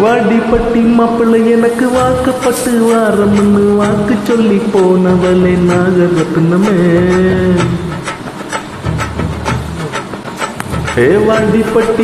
வாடிப்பட்டி மாப்பிள்ளை எனக்கு வாக்கப்பட்டு வாரம்னு வாக்கு சொல்லி போனவளே நாகரத்னமே. ஏ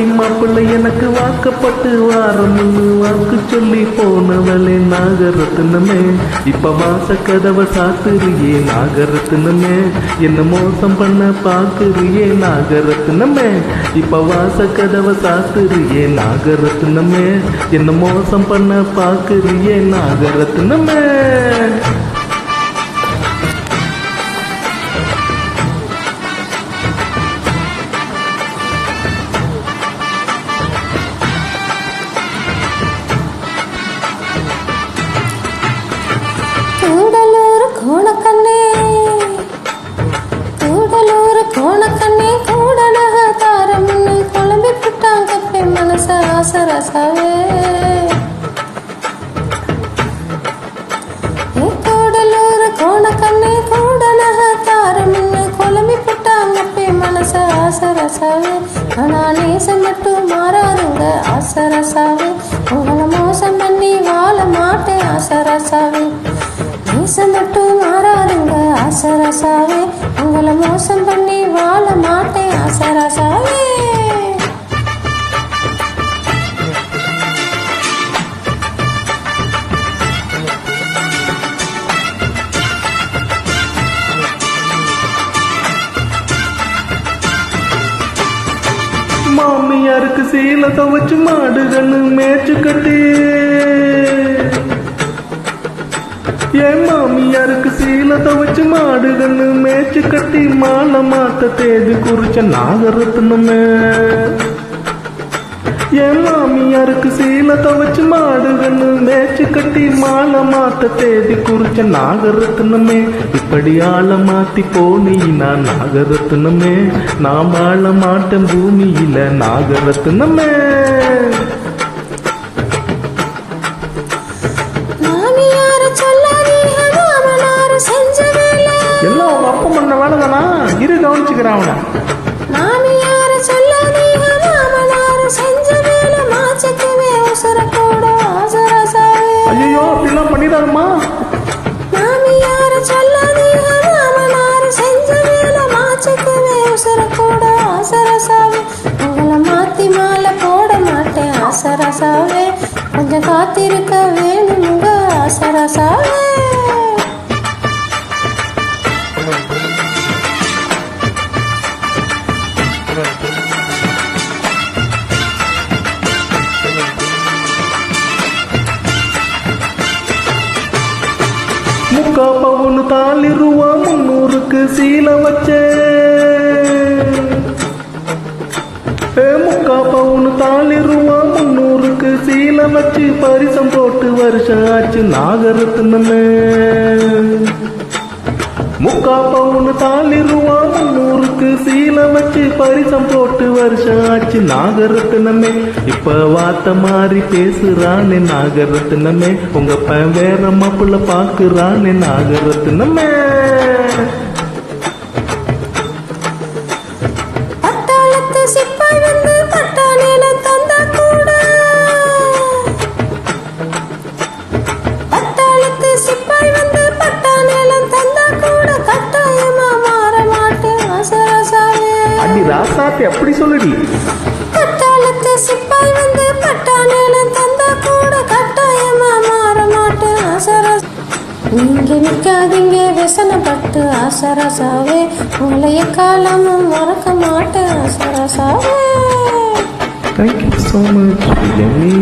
மாப்பிள்ளை எனக்கு வாக்கப்பட்டு வாரம் வாக்கு சொல்லி போனவளே நாகரத்னமே. இப்ப வாச கதவை சாத்துறியே நாகரத்னமே. என்ன மோசம் பண்ண பாக்குறியே நாகரத்னமே. இப்ப வாச கதவை சாத்துறியே நாகரத்னமே. என்ன மோசம் பண்ண பாக்குறியே நாகரத்னமே. மனச ஆசரசாவே. ஏ கூடலூர் கோணக்கண்ணே கூடனக தாரம்னு குழம்பி புட்டான் கப்பே மனச ஆசரசாவே. ஆனா நேசம் மட்டும் மாறாருங்க ஆச ரசாவே உங்களை மோசம் பண்ணி வாழ மாட்டேன் ஆசரசாவே. நேசம் மட்டும் மாறாருங்க ஆச ரசாவே உங்களை மோசம் பண்ணி வாழ மாட்டேன் ஆச ரசாவே சீல துவச்சு மாடுகன்னு மேய்ச்சு கட்டி. என் மாமியாருக்கு சீல துவச்சு மாடுகன்னு மேய்ச்சு கட்டி மாலை மாத்த தேதி குறிச்ச நாகரத்னமே. என் மாமியாருக்கு சீலை துவச்சு மாடுகன்னு மேய்ச்சு கட்டி மாலை மாத்த தேதி குறிச்ச நாகரத்னமே. இப்படி ஆள மாத்தி போனீனா நாகரத்னமே. நாம் ஆள மாட்டேன் பூமியில நாகரத்னமே. எல்லாம் உங்க அப்பா பண்ண வேலை தானா இரு கவனிச்சுக்கிறேன் அவனை. முக்கா பவுனு தாலி முன்னூறுக்கு சீலை வச்சேன் முக்கா பவுனு தாலி முன்னூறு முன்னூறுக்கு சீலம் வச்சு பரிசம் போட்டு வருஷம் ஆச்சு நாகரத்னமே முக்கா பவுனு தாலி நூறுக்கு முன்னூறுக்கு சீலை வச்சு பரிசம் போட்டு வருஷம் ஆச்சு நாகரத்னமே இப்ப வாத்த மாறி பேசுறானே நாகரத்னமே உங்க பையன் வேற மாப்பிள்ள பாக்குறானே நாகரத்னமே ராசாத்தி அப்படி சொல்லுடி. பட்டாளத்து சிப்பாய் வந்து பட்டாளன தந்தா கூட கட்டாயமா மாற மாட்டேன் அசரஸ் நீங்க நிக்காதீங்க விசனப்பட்டு அசரசாவே உங்களைய காலமும் மறக்க மாட்டேன் அசரசாவே Thank you so much, Lenny.